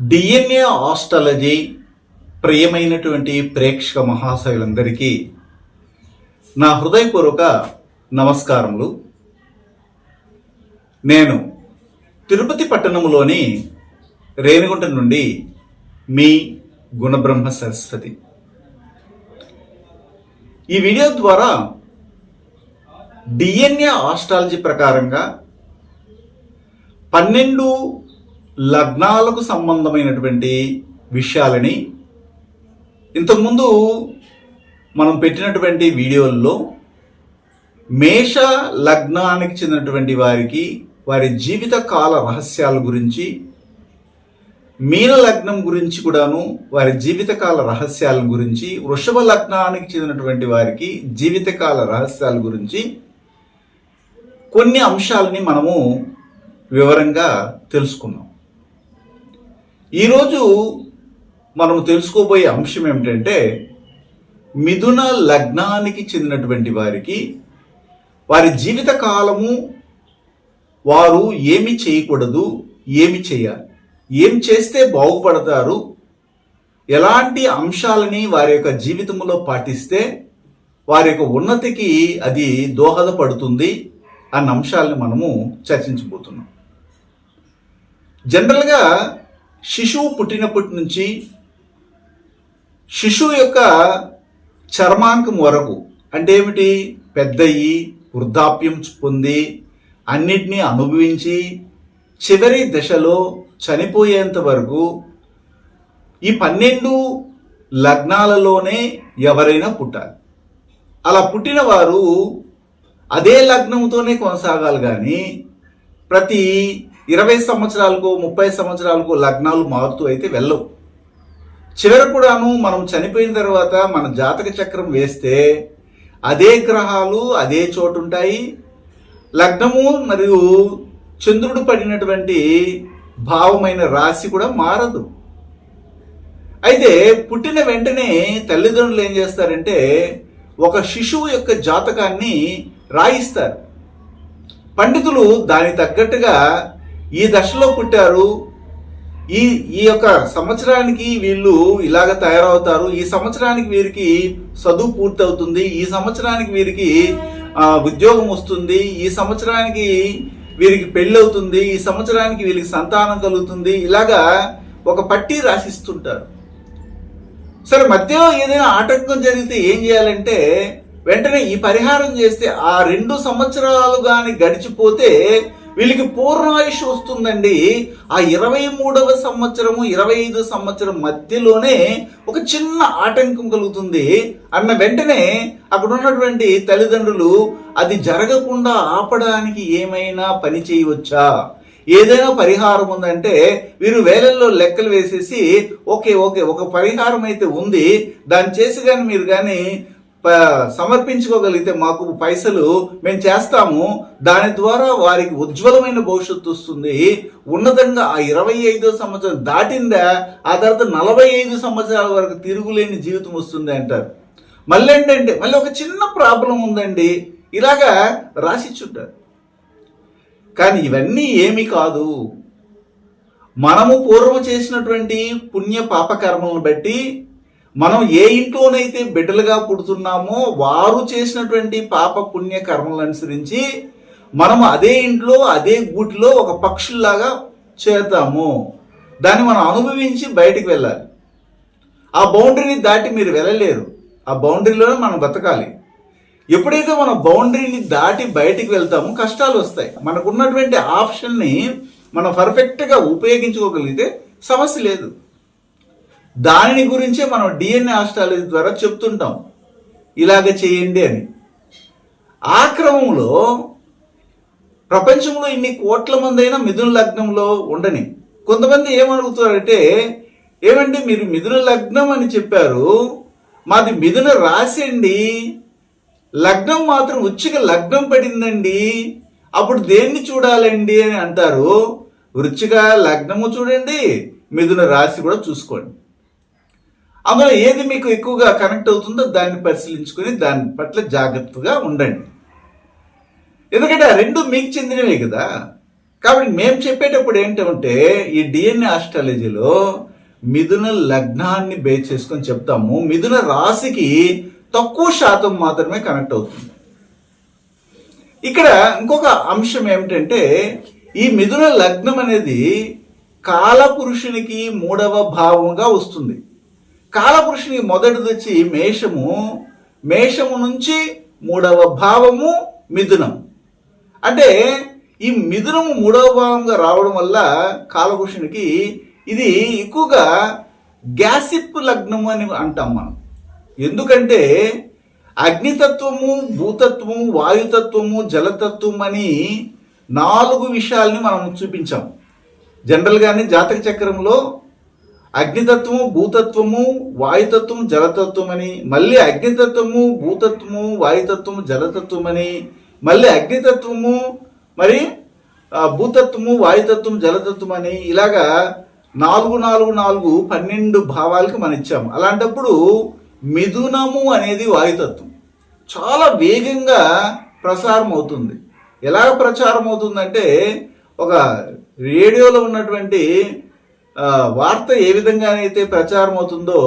DNA astrology ప్రియమైనటువంటి ప్రేక్షక మహాశయులందరికీ నా హృదయపూర్వక నమస్కారములు. నేను తిరుపతి పట్టణంలోని రేణిగుంట నుండి మీ గుణబ్రహ్మ సరస్వతి. ఈ వీడియో ద్వారా డిఎన్ఏ ఆస్ట్రాలజీ ప్రకారంగా పన్నెండు లగ్నాలకు సంబంధమైనటువంటి విషయాలని ఇంతకుముందు మనం పెట్టినటువంటి వీడియోల్లో మేష లగ్నానికి చెందినటువంటి వారికి వారి జీవిత కాల రహస్యాల గురించి మీన లగ్నం గురించి కూడాను వారి జీవితకాల రహస్యాల గురించి వృషభ లగ్నానికి చెందినటువంటి వారికి జీవితకాల రహస్యాల గురించి కొన్ని అంశాలని మనము వివరంగా తెలుసుకున్నాం. ఈరోజు మనం తెలుసుకోబోయే అంశం ఏమిటంటే మిథున లగ్నానికి చెందినటువంటి వారికి వారి జీవిత కాలము వారు ఏమి చేయకూడదు ఏమి చేయాలి ఏం చేస్తే బాగుపడతారు ఎలాంటి అంశాలని వారి యొక్క జీవితంలో పాటిస్తే వారి యొక్క ఉన్నతికి అది దోహదపడుతుంది అన్న అంశాలను మనము చర్చించబోతున్నాం. జనరల్గా శిశువు పుట్టినప్పటి నుంచి శిశువు యొక్క చర్మాంకం వరకు అంటే ఏమిటి? పెద్దయి వృద్ధాప్యం పొంది అన్నిటినీ అనుభవించి చివరి దశలో చనిపోయేంత వరకు ఈ పన్నెండు లగ్నాలలోనే ఎవరైనా పుట్టాలి. అలా పుట్టిన వారు అదే లగ్నంతోనే కొనసాగాలి కానీ ప్రతి ఇరవై సంవత్సరాలకు ముప్పై సంవత్సరాలకు లగ్నాలు మారుతూ అయితే వెళ్ళవు. చివరకు కూడాను మనం చనిపోయిన తర్వాత మన జాతక చక్రం వేస్తే అదే గ్రహాలు అదే చోటు ఉంటాయి. లగ్నము మరియు చంద్రుడు పడినటువంటి భావమైన రాశి కూడా మారదు. అయితే పుట్టిన వెంటనే తల్లిదండ్రులు ఏం చేస్తారంటే ఒక శిశువు యొక్క జాతకాన్ని రాయిస్తారు. పండితులు దాని తగ్గట్టుగా ఈ దశలో పుట్టారు. ఈ ఈ యొక్క సంవత్సరానికి వీళ్ళు ఇలాగ తయారవుతారు. ఈ సంవత్సరానికి వీరికి చదువు పూర్తవుతుంది. ఈ సంవత్సరానికి వీరికి ఉద్యోగం వస్తుంది. ఈ సంవత్సరానికి వీరికి పెళ్ళి అవుతుంది ఈ సంవత్సరానికి వీరికి సంతానం కలుగుతుంది. ఇలాగా ఒక పట్టి రాసిస్తుంటారు. సరే మధ్యలో ఏదైనా ఆటంకం జరిగితే ఏం చేయాలంటే వెంటనే ఈ పరిహారం చేస్తే ఆ రెండు సంవత్సరాలు కానీ గడిచిపోతే వీళ్ళకి పూర్ణాయుష్ వస్తుందండి. ఆ ఇరవై మూడవ సంవత్సరము ఇరవై ఐదు సంవత్సరం మధ్యలోనే ఒక చిన్న ఆటంకం కలుగుతుంది. అన్న వెంటనే అక్కడ ఉన్నటువంటి తల్లిదండ్రులు అది జరగకుండా ఆపడానికి ఏమైనా పని చేయవచ్చా? ఏదైనా పరిహారం ఉందంటే వీరు వేలల్లో లెక్కలు వేసేసి ఓకే ఓకే ఒక పరిహారం అయితే ఉంది. దాన్ని చేసి కానీ మీరు కానీ సమర్పించుకోగలిగితే మాకు పైసలు మేము చేస్తాము. దాని ద్వారా వారికి ఉజ్వలమైన భవిష్యత్తు వస్తుంది. ఉన్నతంగా ఆ ఇరవై ఐదో సంవత్సరం దాటిందా ఆ తర్వాత నలభై ఐదు సంవత్సరాల వరకు తిరుగులేని జీవితం వస్తుంది అంటారు. మళ్ళీ ఏంటంటే మళ్ళీ ఒక చిన్న ప్రాబ్లం ఉందండి. ఇలాగా రాసిచ్చుంటారు కానీ ఇవన్నీ ఏమి కాదు. మనము పూర్వం చేసినటువంటి పుణ్య పాపకర్మలను బట్టి మనం ఏ ఇంట్లోనైతే బిడ్డలుగా పుడుతున్నామో వారు చేసినటువంటి పాప పుణ్య కర్మలను అనుసరించి మనం అదే ఇంట్లో అదే గూటిలో ఒక పక్షుల్లాగా చేరుతాము. దాన్ని మనం అనుభవించి బయటికి వెళ్ళాలి. ఆ బౌండరీని దాటి మీరు వెళ్ళలేరు. ఆ బౌండరీలోనే మనం బతకాలి. ఎప్పుడైతే మనం బౌండరీని దాటి బయటికి వెళ్తామో కష్టాలు వస్తాయి. మనకున్నటువంటి ఆప్షన్ని మనం పర్ఫెక్ట్గా ఉపయోగించుకోగలిగితే సమస్య లేదు. దానిని గురించే మనం డిఎన్ఏ ఆస్ట్రాలజీ ద్వారా చెప్తుంటాం. ఇలాగ చేయండి అని. ఆ క్రమంలో ప్రపంచంలో ఇన్ని కోట్ల మంది అయినా మిథున లగ్నంలో ఉండని. కొంతమంది ఏమడుగుతారంటే ఏమండి మీరు మిథున లగ్నం అని చెప్పారు. మాది మిథున రాశి అండి. లగ్నం మాత్రం ఉచ్చిక లగ్నం పడిందండి. అప్పుడు దేన్ని చూడాలండి? అని అంటారు. వృచ్చిక లగ్నము చూడండి. మిథున రాశి కూడా చూసుకోండి. అందులో ఏది మీకు ఎక్కువగా కనెక్ట్ అవుతుందో దాన్ని పరిశీలించుకొని దాని పట్ల జాగ్రత్తగా ఉండండి. ఎందుకంటే ఆ రెండు మీకు చెందినవే కదా. కాబట్టి మేము చెప్పేటప్పుడు ఏంటంటే ఈ డిఎన్ఏ ఆస్ట్రాలజీలో మిథున లగ్నాన్ని బేస్ చేసుకొని చెప్తాము. మిథున రాశికి తక్కువ శాతం మాత్రమే కనెక్ట్ అవుతుంది. ఇక్కడ ఇంకొక అంశం ఏమిటంటే ఈ మిథున లగ్నం అనేది కాలపురుషునికి మూడవ భావంగా వస్తుంది. కాలపురుషుని మొదటిది వచ్చి మేషము మేషము నుంచి మూడవ భావము మిథునం. అంటే ఈ మిథునము మూడవ భావంగా రావడం వల్ల కాలపురుషునికి ఇది ఎక్కువగా గ్యాసిప్ లగ్నము అని అంటాం మనం. ఎందుకంటే అగ్నితత్వము భూతత్వము వాయుతత్వము జలతత్వం అని నాలుగు విషయాల్ని మనం చూపించాం. జనరల్గానే జాతక చక్రంలో అగ్నితత్వము భూతత్వము వాయుతత్వం జలతత్వం అని మళ్ళీ అగ్నితత్వము భూతత్వము వాయుతత్వము జలతత్వం అని మళ్ళీ అగ్నితత్వము మరి భూతత్వము వాయుతత్వం జలతత్వం అని ఇలాగా నాలుగు నాలుగు నాలుగు పన్నెండు భావాలకి మనం ఇచ్చాము అలాంటప్పుడు మిథునము అనేది వాయుతత్వం. చాలా వేగంగా ప్రసారం అవుతుంది ఎలా ప్రచారం అవుతుందంటే ఒక రేడియోలో ఉన్నటువంటి వార్త ఏ విధంగానైతే ప్రచారం అవుతుందో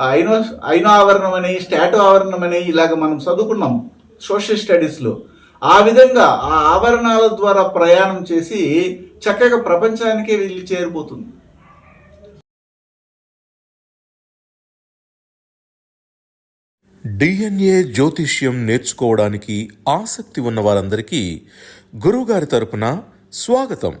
ఐనో ఐనో ఆవరణం అని స్టాటో ఆవరణం అని ఇలాగ మనం చదువుకున్నాం సోషల్ స్టడీస్లో. ఆ విధంగా ఆ ఆవరణాల ద్వారా ప్రయాణం చేసి చక్కగా ప్రపంచానికే వెళ్ళి చేరిపోతుంది. డిఎన్ఏ జ్యోతిష్యం నేర్చుకోవడానికి ఆసక్తి ఉన్న వారందరికీ గురువుగారి తరపున స్వాగతం.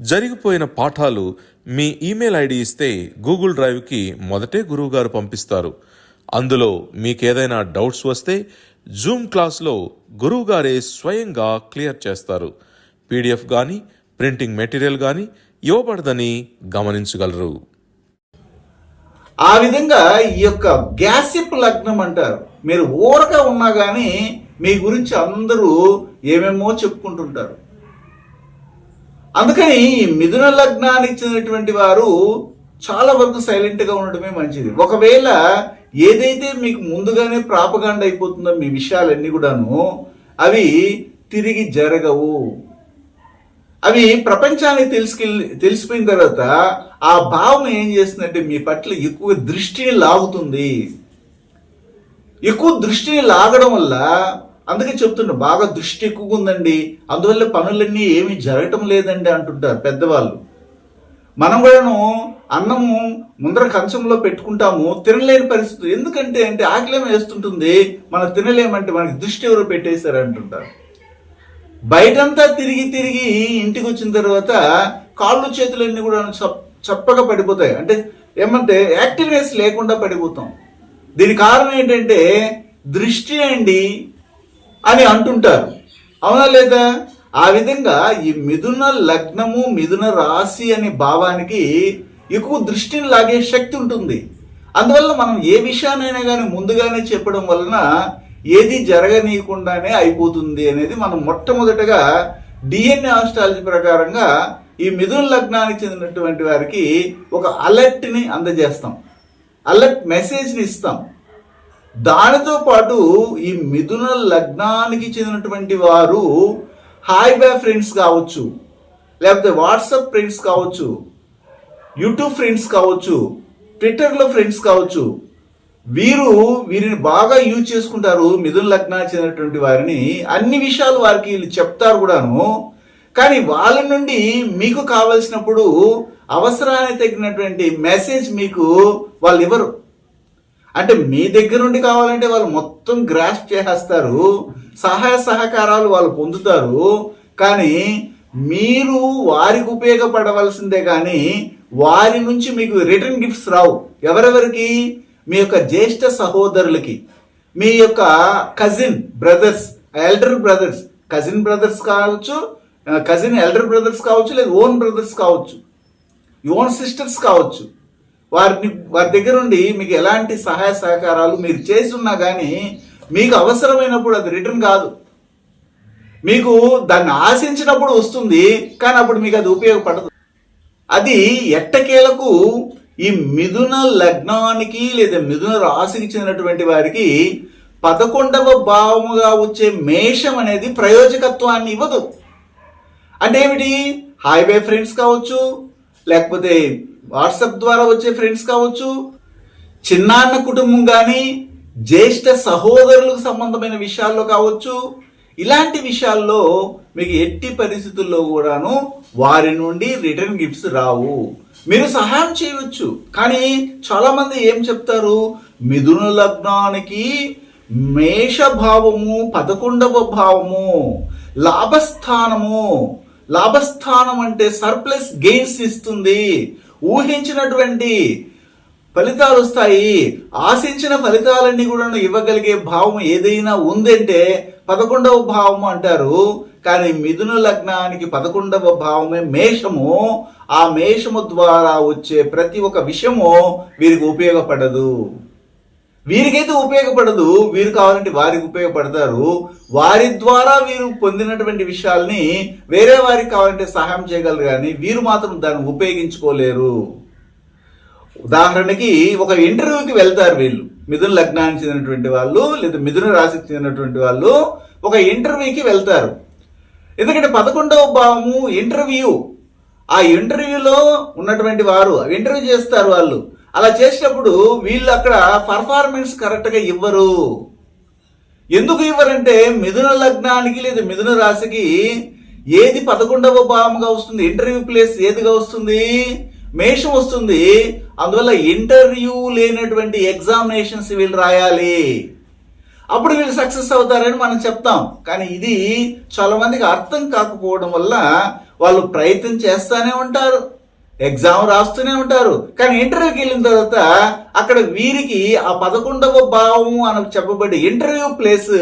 జరిగిపోయిన పాఠాలు మీ ఈమెయిల్ ఐడి ఇస్తే గూగుల్ డ్రైవ్కి మొదటే గురువుగారు పంపిస్తారు. అందులో మీకేదైనా డౌట్స్ వస్తే జూమ్ క్లాస్లో గురువుగారే స్వయంగా క్లియర్ చేస్తారు. పీడిఎఫ్ కానీ ప్రింటింగ్ మెటీరియల్ కానీ ఇవ్వబడదని గమనించగలరు. ఆ విధంగా ఈ యొక్క గ్యాసిప్ లగ్నం అంటారు. మీరు ఊరగా ఉన్నా కానీ మీ గురించి అందరూ ఏమేమో చెప్పుకుంటుంటారు. అందుకని ఈ మిథున లగ్నానికి చెందినటువంటి వారు చాలా వరకు సైలెంట్గా ఉండడమే మంచిది. ఒకవేళ ఏదైతే మీకు ముందుగానే ప్రాపగాండ అయిపోతుందో మీ విషయాలన్నీ కూడాను అవి తిరిగి జరగవు. అవి ప్రపంచానికి తెలుసుకెళ్ళి తెలిసిపోయిన తర్వాత ఆ భావం ఏం చేస్తుందంటే మీ పట్ల ఎక్కువ దృష్టిని లాగుతుంది. ఎక్కువ దృష్టిని లాగడం వల్ల అందుకే చెప్తున్నా బాగా దృష్టి ఎక్కువగా ఉందండి అందువల్ల పనులన్నీ ఏమీ జరగటం లేదండి అంటుంటారు పెద్దవాళ్ళు. మనం కూడాను అన్నము ముందర కంచంలో పెట్టుకుంటాము తినలేని పరిస్థితి. ఎందుకంటే అంటే ఆకలేమో వేస్తుంటుంది మనం తినలేమంటే మనకి దృష్టి ఎవరు పెట్టేశారు అంటుంటారు. బయటంతా తిరిగి తిరిగి ఇంటికి వచ్చిన తర్వాత కాళ్ళు చేతులన్నీ కూడా చప్పగా పడిపోతాయి. అంటే ఏమంటే యాక్టివ్నెస్ లేకుండా పడిపోతాం. దీని కారణం ఏంటంటే దృష్టి అండి అని అంటుంటారు. అవునా లేదా? ఆ విధంగా ఈ మిథున లగ్నము మిథున రాశి అనే భావానికి ఎక్కువ దృష్టిని లాగే శక్తి ఉంటుంది. అందువల్ల మనం ఏ విషయానైనా కానీ ముందుగానే చెప్పడం వలన ఏది జరగనీయకుండానే అయిపోతుంది అనేది మనం మొట్టమొదటగా డిఎన్ఏ ఆస్ట్రాలజీ ప్రకారంగా ఈ మిథున లగ్నానికి చెందినటువంటి వారికి ఒక అలర్ట్ని అందజేస్తాం. అలర్ట్ మెసేజ్ని ఇస్తాం. దానితో పాటు ఈ మిథున లగ్నానికి చెందినటువంటి వారు హాయ్ బై ఫ్రెండ్స్ కావచ్చు లేకపోతే వాట్సాప్ ఫ్రెండ్స్ కావచ్చు యూట్యూబ్ ఫ్రెండ్స్ కావచ్చు ట్విట్టర్లో ఫ్రెండ్స్ కావచ్చు వీరు వీరిని బాగా యూజ్ చేసుకుంటారు మిథున లగ్నానికి చెందినటువంటి వారిని. అన్ని విషయాలు వారికి వీళ్ళు చెప్తారు కూడాను. కానీ వాళ్ళ నుండి మీకు కావలసినప్పుడు అవసరానికి తగినటువంటి మెసేజ్ మీకు వాళ్ళు ఇవ్వరు. అంటే మీ దగ్గర నుండి కావాలంటే వాళ్ళు మొత్తం గ్రాస్ప్ చేసేస్తారు. సహాయ సహకారాలు వాళ్ళు పొందుతారు. కానీ మీరు వారికి ఉపయోగపడవలసిందే కానీ వారి నుంచి మీకు రిటర్న్ గిఫ్ట్స్ రావు. ఎవరెవరికి? మీ యొక్క జ్యేష్ఠ సహోదరులకి. మీ యొక్క cousin brothers elder brothers. Cousin brothers కావచ్చు కజిన్ ఎల్డర్ బ్రదర్స్ కావచ్చు లేదా ఓన్ బ్రదర్స్ కావచ్చు. ఓన్ సిస్టర్స్ కావచ్చు. వారిని వారి దగ్గర నుండి మీకు ఎలాంటి సహాయ సహకారాలు మీరు చేస్తున్నా కానీ మీకు అవసరమైనప్పుడు అది రిటర్న్ కాదు. మీకు దాన్ని ఆశించినప్పుడు వస్తుంది కానీ అప్పుడు మీకు అది ఉపయోగపడదు. అది ఎట్టకేలకు ఈ మిథున లగ్నానికి లేదా మిథున రాశికి చెందినటువంటి వారికి పదకొండవ భావముగా వచ్చే మేషం అనేది ప్రయోజకత్వాన్ని ఇవ్వదు. అంటే ఏమిటి? హాయ్ బై ఫ్రెండ్స్ కావచ్చు లేకపోతే వాట్సాప్ ద్వారా వచ్చే ఫ్రెండ్స్ కావచ్చు చిన్నాన్న కుటుంబం కానీ జ్యేష్ఠ సహోదరులకు సంబంధమైన విషయాల్లో కావచ్చు ఇలాంటి విషయాల్లో మీకు ఎట్టి పరిస్థితుల్లో కూడాను వారి నుండి రిటర్న్ గిఫ్ట్స్ రావు. మీరు సహాయం చేయవచ్చు. కానీ చాలా మంది ఏం చెప్తారు? మిథున లగ్నానికి మేషభావము పదకొండవ భావము లాభస్థానము. లాభస్థానం అంటే సర్ప్లస్ గెయిన్స్ ఇస్తుంది. ఊహించినటువంటి ఫలితాలు వస్తాయి. ఆశించిన ఫలితాలన్నీ కూడా ఇవ్వగలిగే భావం ఏదైనా ఉందంటే పదకొండవ భావము అంటారు. కానీ మిథున లగ్నానికి పదకొండవ భావమే మేషము. ఆ మేషము ద్వారా వచ్చే ప్రతి ఒక్క విషయము వీరికి ఉపయోగపడదు. వీరికైతే ఉపయోగపడదు. వీరు కావాలంటే వారికి ఉపయోగపడతారు. వారి ద్వారా వీరు పొందినటువంటి విషయాల్ని వేరే వారికి కావాలంటే సహాయం చేయగలరు కానీ వీరు మాత్రం దాన్ని ఉపయోగించుకోలేరు. ఉదాహరణకి ఒక ఇంటర్వ్యూకి వెళ్తారు వీళ్ళు. మిథున లగ్నానికి చెందినటువంటి వాళ్ళు లేదా మిథున రాశికి చెందినటువంటి వాళ్ళు ఒక ఇంటర్వ్యూకి వెళ్తారు. ఎందుకంటే పదకొండవ భావము ఇంటర్వ్యూ. ఆ ఇంటర్వ్యూలో ఉన్నటువంటి వారు ఇంటర్వ్యూ చేస్తారు వాళ్ళు. అలా చేసినప్పుడు వీళ్ళు అక్కడ పర్ఫార్మెన్స్ కరెక్ట్గా ఇవ్వరు. ఎందుకు ఇవ్వరంటే మిథున లగ్నానికి లేదా మిథున రాశికి ఏది పదకొండవ భావంగా వస్తుంది ఇంటర్వ్యూ ప్లేస్ ఏదిగా వస్తుంది మేషం వస్తుంది అందువల్ల ఇంటర్వ్యూ లేనటువంటి ఎగ్జామినేషన్స్ వీళ్ళు రాయాలి. అప్పుడు వీళ్ళు సక్సెస్ అవుతారని మనం చెప్తాం. కానీ ఇది చాలామందికి అర్థం కాకపోవడం వల్ల వాళ్ళు ప్రయత్నం చేస్తూనే ఉంటారు. ఎగ్జామ్ రాస్తూనే ఉంటారు. కానీ ఇంటర్వ్యూకి వెళ్ళిన తర్వాత అక్కడ వీరికి ఆ పదకొండవ భావం అని చెప్పబడి ఇంటర్వ్యూ ప్లేస్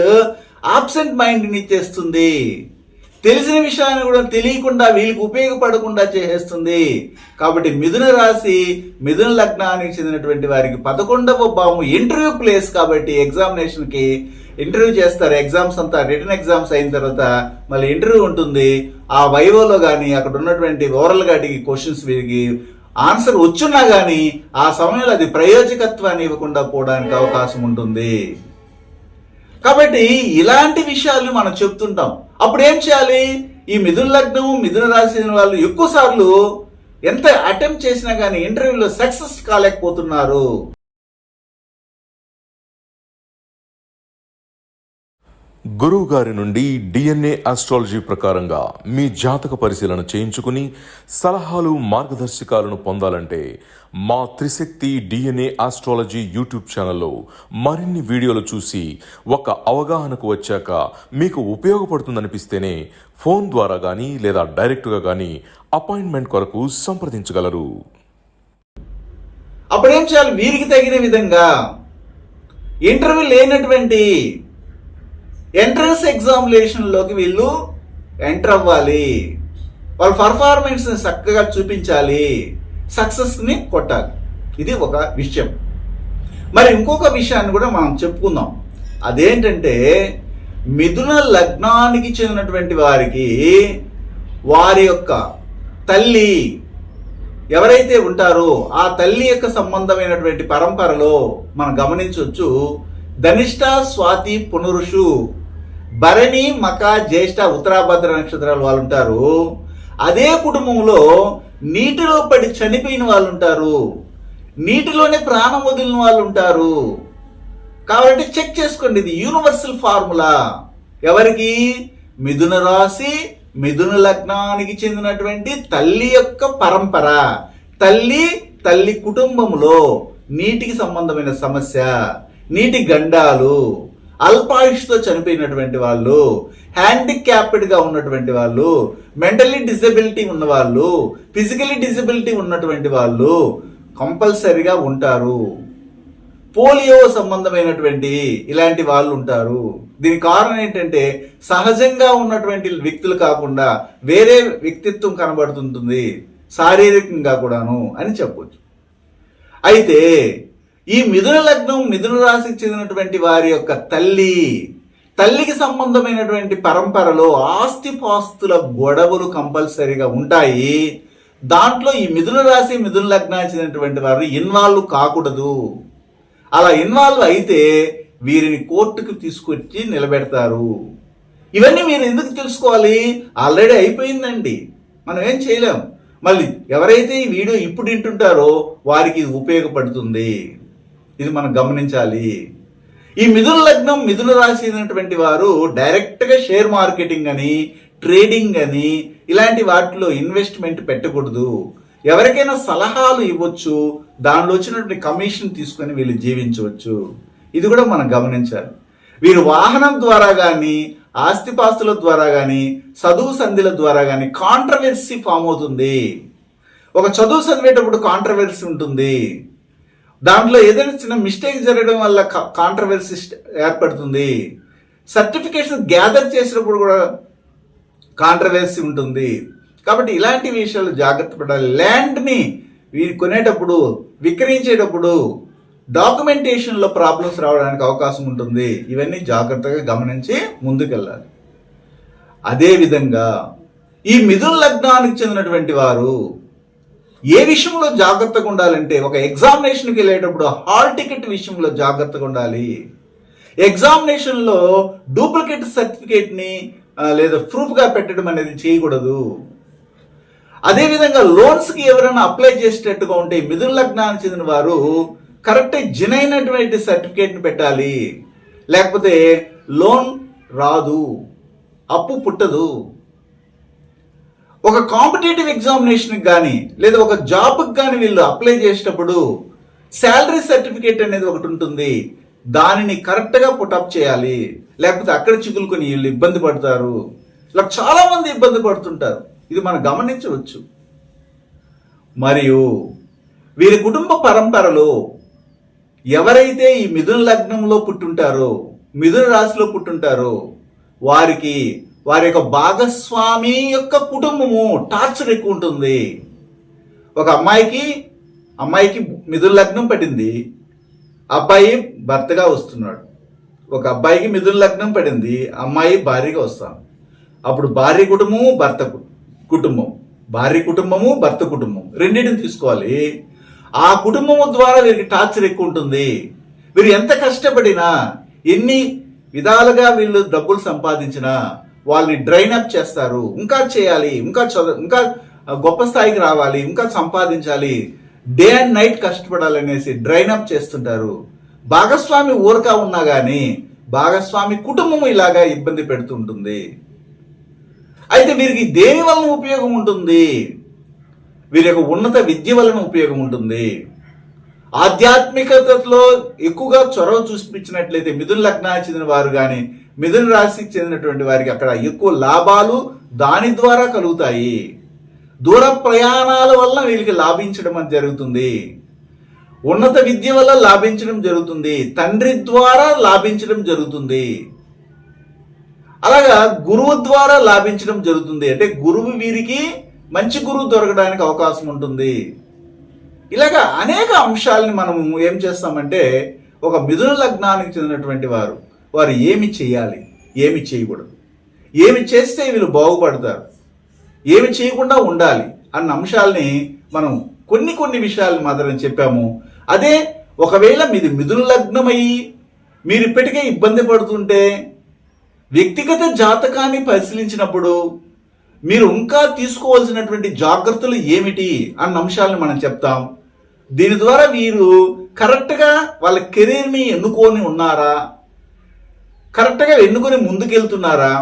ఆబ్సెంట్ మైండ్ని ఇచ్చేస్తుంది. తెలిసిన విషయాన్ని కూడా తెలియకుండా వీళ్ళకి ఉపయోగపడకుండా చేసేస్తుంది. కాబట్టి మిథున రాశి మిథున లగ్నానికి చెందినటువంటి వారికి పదకొండవ భావం ఇంటర్వ్యూ ప్లేస్ కాబట్టి ఎగ్జామినేషన్కి ఇంటర్వ్యూ చేస్తారు ఎగ్జామ్స్ అంతా రిటర్న్ ఎగ్జామ్స్ అయిన తర్వాత మళ్ళీ ఇంటర్వ్యూ ఉంటుంది. ఆ వైవోలో కానీ అక్కడ ఉన్నటువంటి ఓవరల్ గాటికి క్వశ్చన్స్ వీరికి ఆన్సర్ వచ్చున్నా కానీ ఆ సమయంలో అది ప్రయోజకత్వాన్ని ఇవ్వకుండా పోవడానికి అవకాశం ఉంటుంది. కాబట్టి ఇలాంటి విషయాలు మనం చెప్తుంటాం. అప్పుడు ఏం చేయాలి? ఈ మిథున లగ్నం మిథున రాశి వాళ్ళు ఎక్కువ సార్లు ఎంత అటెంప్ట్ చేసినా కానీ ఇంటర్వ్యూలో సక్సెస్ కాలేకపోతున్నారు. గురువు గారి నుండి డిఎన్ఏ ఆస్ట్రాలజీ ప్రకారంగా మీ జాతక పరిశీలన చేయించుకుని సలహాలు మార్గదర్శకాలను పొందాలంటే మా త్రిశక్తి డిఎన్ఏ ఆస్ట్రాలజీ యూట్యూబ్ ఛానల్లో మరిన్ని వీడియోలు చూసి ఒక అవగాహనకు వచ్చాక మీకు ఉపయోగపడుతుందనిపిస్తేనే ఫోన్ ద్వారా కానీ లేదా డైరెక్ట్గా కానీ అపాయింట్మెంట్ కొరకు సంప్రదించగలరు. అప్పుడేం చేయాలి? వీరికి తగిన విధంగా ఇంటర్వ్యూ లేనటువంటి ఎంట్రన్స్ ఎగ్జామినేషన్లోకి వీళ్ళు ఎంటర్ అవ్వాలి. వాళ్ళ పర్ఫార్మెన్స్ని చక్కగా చూపించాలి. సక్సెస్ని కొట్టాలి. ఇది ఒక విషయం. మరి ఇంకొక విషయాన్ని కూడా మనం చెప్పుకుందాం. అదేంటంటే మిథున లగ్నానికి చెందినటువంటి వారికి వారి యొక్క తల్లి ఎవరైతే ఉంటారో ఆ తల్లి యొక్క సంబంధమైనటువంటి పరంపరలో మనం గమనించవచ్చు ధనిష్ట స్వాతి పునరుషు భరణి మక జ్యేష్ఠ ఉత్తరాభద్ర నక్షత్రాలు వాళ్ళు ఉంటారు అదే కుటుంబంలో నీటిలో పడి చనిపోయిన వాళ్ళు ఉంటారు నీటిలోనే ప్రాణం వదిలిన వాళ్ళు ఉంటారు కాబట్టి చెక్ చేసుకోండి ఇది యూనివర్సల్ ఫార్ములా. ఎవరికి? మిథున రాశి మిథున లగ్నానికి చెందినటువంటి తల్లి యొక్క పరంపర. తల్లి తల్లి కుటుంబంలో నీటికి సంబంధమైన సమస్య నీటి గండాలు. అల్పాయుష్తో చనిపోయినటువంటి వాళ్ళు హ్యాండిక్యాప్డ్గా ఉన్నటువంటి వాళ్ళు మెంటలీ డిసబిలిటీ ఉన్నవాళ్ళు ఫిజికలీ డిసబిలిటీ ఉన్నటువంటి వాళ్ళు కంపల్సరీగా ఉంటారు. పోలియో సంబంధమైనటువంటి ఇలాంటి వాళ్ళు ఉంటారు. దీని కారణం ఏంటంటే సహజంగా ఉన్నటువంటి వ్యక్తులు కాకుండా వేరే వ్యక్తిత్వం కనబడుతుంటుంది శారీరకంగా కూడాను అని చెప్పొచ్చు. అయితే ఈ మిథున లగ్నం మిథున రాశికి చెందినటువంటి వారి యొక్క తల్లి తల్లికి సంబంధమైనటువంటి పరంపరలో ఆస్తిపాస్తుల గొడవలు కంపల్సరీగా ఉంటాయి. దాంట్లో ఈ మిథున రాశి మిథున లగ్నానికి చెందినటువంటి వారు ఇన్వాల్వ్ కాకూడదు. అలా ఇన్వాల్వ్ అయితే వీరిని కోర్టుకు తీసుకొచ్చి నిలబెడతారు. ఇవన్నీ మీరు ఎందుకు తెలుసుకోవాలి? ఆల్రెడీ అయిపోయిందండి. మనం ఏం చేయలేం. మళ్ళీ ఎవరైతే ఈ వీడియో ఇప్పుడు వింటుంటారో వారికి ఇది ఉపయోగపడుతుంది. ఇది మనం గమనించాలి. ఈ మిథున లగ్నం మిథున రాశి అయినటువంటి వారు డైరెక్ట్గా షేర్ మార్కెటింగ్ అని ట్రేడింగ్ అని ఇలాంటి వాటిలో ఇన్వెస్ట్మెంట్ పెట్టకూడదు. ఎవరికైనా సలహాలు ఇవ్వచ్చు దానిలో వచ్చినటువంటి కమిషన్ తీసుకొని వీళ్ళు జీవించవచ్చు. ఇది కూడా మనం గమనించాలి. వీరు వాహనం ద్వారా కానీ ఆస్తిపాస్తుల ద్వారా కానీ చదువు సంధిల ద్వారా కానీ కాంట్రవర్సీ ఫామ్ అవుతుంది. ఒక చదువు చదివేటప్పుడు కాంట్రవర్సీ ఉంటుంది. దాంట్లో ఏదైనా చిన్న మిస్టేక్ జరగడం వల్ల కాంట్రవర్సీ ఏర్పడుతుంది. సర్టిఫికేషన్ గ్యాదర్ చేసినప్పుడు కూడా కాంట్రవర్సీ ఉంటుంది. కాబట్టి ఇలాంటి విషయాలు జాగ్రత్త పడాలి. ల్యాండ్ని వీరు కొనేటప్పుడు విక్రయించేటప్పుడు డాక్యుమెంటేషన్లో ప్రాబ్లమ్స్ రావడానికి అవకాశం ఉంటుంది. ఇవన్నీ జాగ్రత్తగా గమనించి ముందుకెళ్ళాలి. అదేవిధంగా ఈ మిథున లగ్నానికి చెందినటువంటి వారు ఏ విషయంలో జాగ్రత్తగా ఉండాలంటే ఒక ఎగ్జామినేషన్కి వెళ్ళేటప్పుడు హాల్ టికెట్ విషయంలో జాగ్రత్తగా ఉండాలి. ఎగ్జామినేషన్లో డూప్లికేట్ సర్టిఫికేట్ని లేదా ప్రూఫ్గా పెట్టడం అనేది చేయకూడదు. అదేవిధంగా లోన్స్కి ఎవరైనా అప్లై చేసేటట్టుగా ఉంటే మిథున లగ్నానికి చెందిన వారు కరెక్ట్ జినైనటువంటి సర్టిఫికేట్ని పెట్టాలి. లేకపోతే లోన్ రాదు. అప్పు పుట్టదు. ఒక కాంపిటేటివ్ ఎగ్జామినేషన్కి కానీ లేదా ఒక జాబ్కి కానీ వీళ్ళు అప్లై చేసేటప్పుడు శాలరీ సర్టిఫికేట్ అనేది ఒకటి ఉంటుంది. దానిని కరెక్ట్గా పుటప్ చేయాలి. లేకపోతే అక్కడ చిక్కులుకొని వీళ్ళు ఇబ్బంది పడతారు. ఇలా చాలామంది ఇబ్బంది పడుతుంటారు. ఇది మనం గమనించవచ్చు. మరియు వీరి కుటుంబ పరంపరలో ఎవరైతే ఈ మిథున లగ్నంలో పుట్టుంటారో మిథున రాశిలో పుట్టుంటారో వారికి వారి యొక్క భాగస్వామి యొక్క కుటుంబము టార్చర్ ఎక్కువ ఉంటుంది ఒక అమ్మాయికి అమ్మాయికి మిథున లగ్నం పడింది అబ్బాయి భర్తగా వస్తున్నాడు. ఒక అబ్బాయికి మిథున లగ్నం పడింది అమ్మాయి భార్యగా వస్తాను అప్పుడు భార్య కుటుంబము భర్త కుటుంబం. భార్య కుటుంబము భర్త కుటుంబం. రెండింటిని తీసుకోవాలి. ఆ కుటుంబము ద్వారా వీరికి టార్చర్ ఎక్కువ ఉంటుంది వీరు ఎంత కష్టపడినా ఎన్ని విధాలుగా వీళ్ళు డబ్బులు సంపాదించినా వాళ్ళని డ్రైన్ అప్ చేస్తారు. ఇంకా చేయాలి ఇంకా చదువు ఇంకా గొప్ప స్థాయికి రావాలి ఇంకా సంపాదించాలి. డే అండ్ నైట్ కష్టపడాలనేసి డ్రైన్ అప్ చేస్తుంటారు. భాగస్వామి ఊరక ఉన్నా కానీ భాగస్వామి కుటుంబం ఇలాగా ఇబ్బంది పెడుతుంటుంది. అయితే వీరికి దేని వలన ఉపయోగం ఉంటుంది? వీరి యొక్క ఉన్నత విద్య వలన ఉపయోగం ఉంటుంది. ఆధ్యాత్మికతలో ఎక్కువగా చొరవ చూపించినట్లయితే మిథున లగ్నానికి చెందిన వారు కానీ మిథున రాశికి చెందినటువంటి వారికి అక్కడ ఎక్కువ లాభాలు దాని ద్వారా కలుగుతాయి. దూర ప్రయాణాల వల్ల వీరికి లాభించడం అని జరుగుతుంది. ఉన్నత విద్య వల్ల లాభించడం జరుగుతుంది. తండ్రి ద్వారా లాభించడం జరుగుతుంది. అలాగా గురువు ద్వారా లాభించడం జరుగుతుంది. అంటే గురువు వీరికి మంచి గురువు దొరకడానికి అవకాశం ఉంటుంది. ఇలాగా అనేక అంశాలని మనము ఏం చేస్తామంటే ఒక మిథున లగ్నానికి చెందినటువంటి వారు వారు ఏమి చేయాలి? ఏమి చేయకూడదు. ఏమి చేస్తే వీళ్ళు బాగుపడతారు? ఏమి చేయకుండా ఉండాలి? అన్న అంశాలని మనం కొన్ని కొన్ని విషయాలు మాత్రం చెప్పాము. అదే ఒకవేళ మీది మిథున లగ్నమయ్యి మీరు ఇప్పటికే ఇబ్బంది పడుతుంటే వ్యక్తిగత జాతకాన్ని పరిశీలించినప్పుడు మీరు ఇంకా తీసుకోవాల్సినటువంటి జాగ్రత్తలు ఏమిటి? అన్న అంశాలను మనం చెప్తాం. దీని ద్వారా మీరు కరెక్ట్గా వాళ్ళ కెరీర్ని ఎన్నుకొని ఉన్నారా? కరెక్ట్గా ఎన్నుకొని ముందుకెళ్తున్నారా?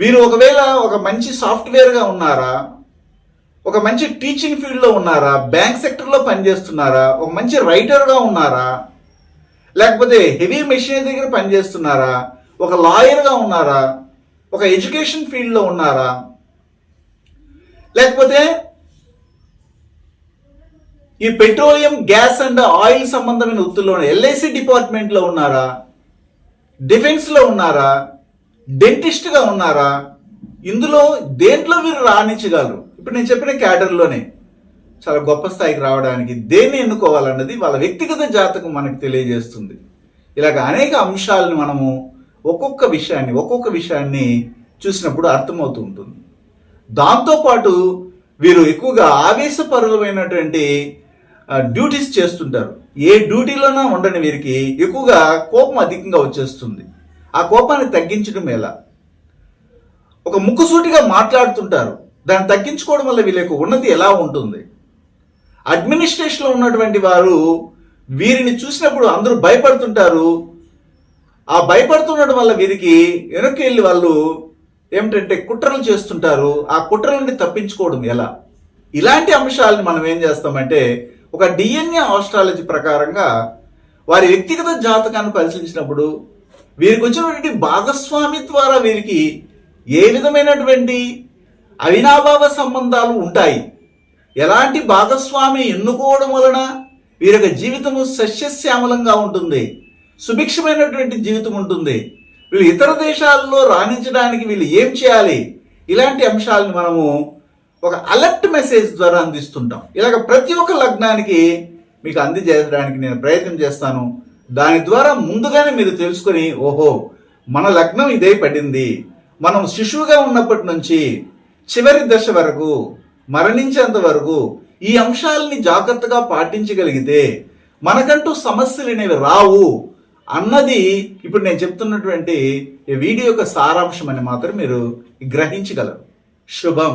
వీరు ఒకవేళ ఒక మంచి సాఫ్ట్వేర్గా ఉన్నారా? ఒక మంచి టీచింగ్ ఫీల్డ్లో ఉన్నారా? బ్యాంక్ సెక్టర్లో పనిచేస్తున్నారా? ఒక మంచి రైటర్గా ఉన్నారా? లేకపోతే హెవీ మెషినరీ దగ్గర పనిచేస్తున్నారా? ఒక లాయర్గా ఉన్నారా? ఒక ఎడ్యుకేషన్ ఫీల్డ్లో ఉన్నారా? లేకపోతే ఈ పెట్రోలియం గ్యాస్ అండ్ ఆయిల్ సంబంధమైన వృత్తుల్లో ఎల్ఐసి డిపార్ట్మెంట్లో ఉన్నారా? డిఫెన్స్లో ఉన్నారా? డెంటిస్ట్గా ఉన్నారా? ఇందులో దేంట్లో మీరు రాణించగలరు? ఇప్పుడు నేను చెప్పిన క్యాడర్లోనే చాలా గొప్ప స్థాయికి రావడానికి దేన్ని ఎన్నుకోవాలన్నది వాళ్ళ వ్యక్తిగత జాతకం మనకు తెలియజేస్తుంది. ఇలాగ అనేక అంశాలను మనము ఒక్కొక్క విషయాన్ని ఒక్కొక్క విషయాన్ని చూసినప్పుడు అర్థమవుతూ ఉంటుంది. దాంతోపాటు వీరు ఎక్కువగా ఆవేశపరులమైనటువంటి డ్యూటీస్ చేస్తుంటారు. ఏ డ్యూటీలోనా ఉండని వీరికి ఎక్కువగా కోపం అధికంగా వచ్చేస్తుంది. ఆ కోపాన్ని తగ్గించడం ఎలా? ఒక ముక్కుసూటిగా మాట్లాడుతుంటారు. దాన్ని తగ్గించుకోవడం వల్ల వీళ్ళకు ఉన్నది ఉన్నతి ఎలా ఉంటుంది? అడ్మినిస్ట్రేషన్లో ఉన్నటువంటి వారు వీరిని చూసినప్పుడు అందరూ భయపడుతుంటారు. ఆ భయపడుతుండడం వల్ల వీరికి వెనక్కి వెళ్ళి వాళ్ళు ఏమిటంటే కుట్రలు చేస్తుంటారు. ఆ కుట్రల నుండి తప్పించుకోవడం ఎలా? ఇలాంటి అంశాలని మనం ఏం చేస్తామంటే ఒక డిఎన్ఏ ఆస్ట్రాలజీ ప్రకారంగా వారి వ్యక్తిగత జాతకాన్ని పరిశీలించినప్పుడు వీరికి వచ్చినటువంటి భాగస్వామి ద్వారా వీరికి ఏ విధమైనటువంటి అవినాభావ సంబంధాలు ఉంటాయి? ఎలాంటి భాగస్వామి ఎన్నుకోవడం వలన వీరి యొక్క జీవితము సస్యశ్యామలంగా ఉంటుంది? సుభిక్షమైనటువంటి జీవితం ఉంటుంది? వీళ్ళు ఇతర దేశాల్లో రాణించడానికి వీళ్ళు ఏం చేయాలి? ఇలాంటి అంశాలను మనము ఒక అలర్ట్ మెసేజ్ ద్వారా అందిస్తుంటాం. ఇలాగ ప్రతి ఒక్క లగ్నానికి మీకు అందజేయడానికి నేను ప్రయత్నం చేస్తాను. దాని ద్వారా ముందుగానే మీరు తెలుసుకొని ఓహో మన లగ్నం ఇదే పడింది. మనం శిశువుగా ఉన్నప్పటి నుంచి చివరి దశ వరకు మరణించేంత వరకు ఈ అంశాలని జాగ్రత్తగా పాటించగలిగితే మనకంటూ సమస్యలు అనేవి రావు అన్నది ఇప్పుడు నేను చెప్తున్నటువంటి ఈ వీడియో యొక్క సారాంశం అని మాత్రం మీరు గ్రహించగలరు. శుభం.